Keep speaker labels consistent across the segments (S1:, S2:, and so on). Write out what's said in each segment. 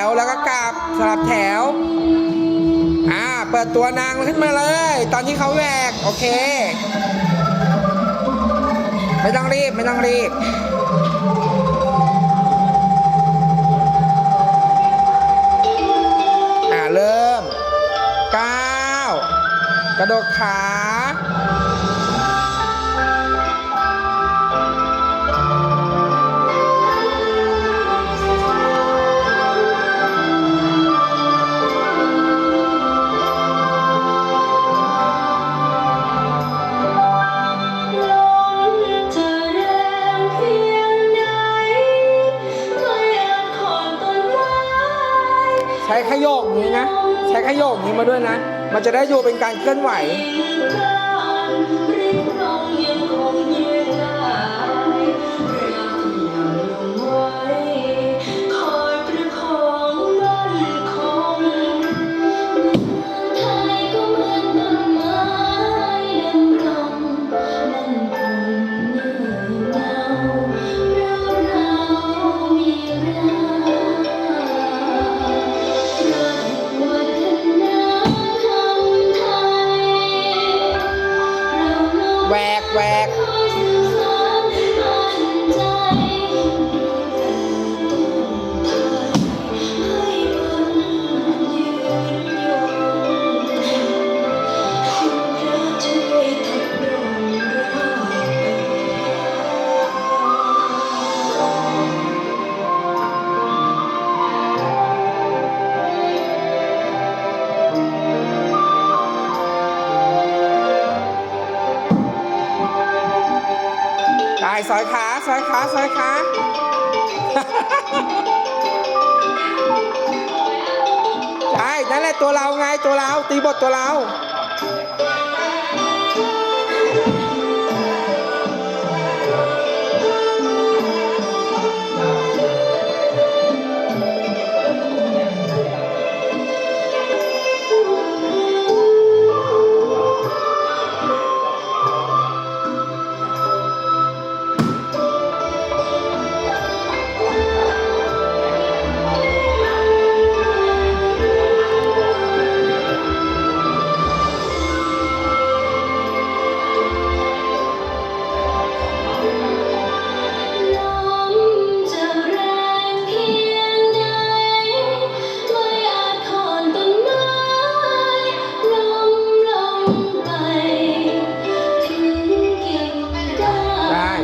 S1: แถวแล้วก็กลับสลับแถว อ่า เปิดตัวนางขึ้นมาเลย ตอนที่เขาแหวก โอเค ไม่ต้องรีบ ไม่ต้องรีบเริ่ม 9 กระโดดขา ขยโยกนี้นะ
S2: ใช้ขยโยกนี้มา
S1: ด้วยนะ มันจะได้ดูเป็นการเคลื่อนไหว ตายซอยขาซอยขาซอยขาใช่นั่นแหละตัวเราไงตัวเราตีบทตัวเรา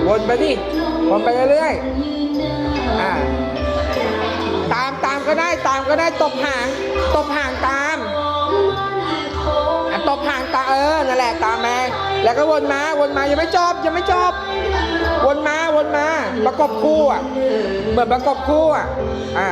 S2: วนไปดิวนไปเรื่อยๆอ่า
S1: ตามตามก็ได้ตามก็ได้ตบหาง ตบหางตาม
S2: อะตบ
S1: หางตาเออนั่นแหละตามแม่แล้วก็วนมาวนมายังไม่จบยังไม่จบวนมาวนมา ประกบคู่อะ
S2: เ
S1: หมือนประกบคู่อะอ่า